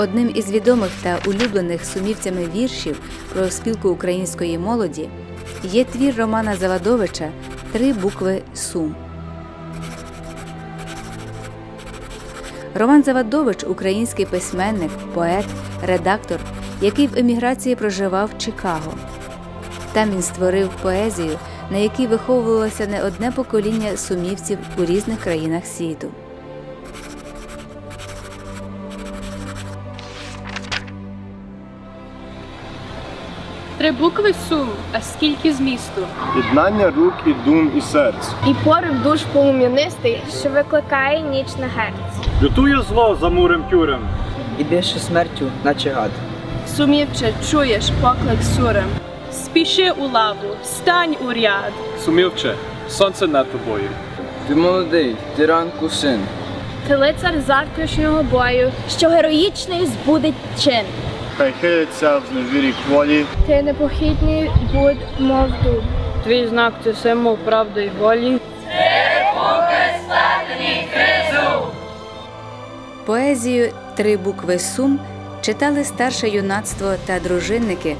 Одним із відомих та улюблених сумівцями віршів про спілку української молоді є твір Романа Завадовича Три букви Сум. Роман Завадович український письменник, поет, редактор, який в еміграції проживав в Чикаго. Там він створив поезію, на якій виховувалося не одне покоління сумівців у різних країнах світу. Три букви сум, а скільки змісту? Єднання рук і дум і серць. І порив душ полум'янистий, що викликає ніч на герць. Лютує зло за мурем тюрем. і дише смертю, наче гад. Сумівче, чуєш поклик сурем. Спіши у лаву, стань у ряд. Сумівче, сонце над тобою. Ти молодий, ти ранку син. Ти лицар завтрашнього бою, що героїчний збудить чин. Хай хиляться в зневірі кволі. Ти непохитний будь, мов дуб. Твій знак це символ правди й волі. Поезію Три букви Сум читали старше юнацтво та дружинники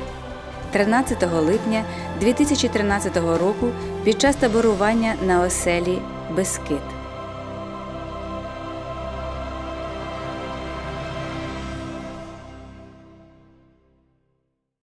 13 липня 2013 року під час таборування на оселі Бескид.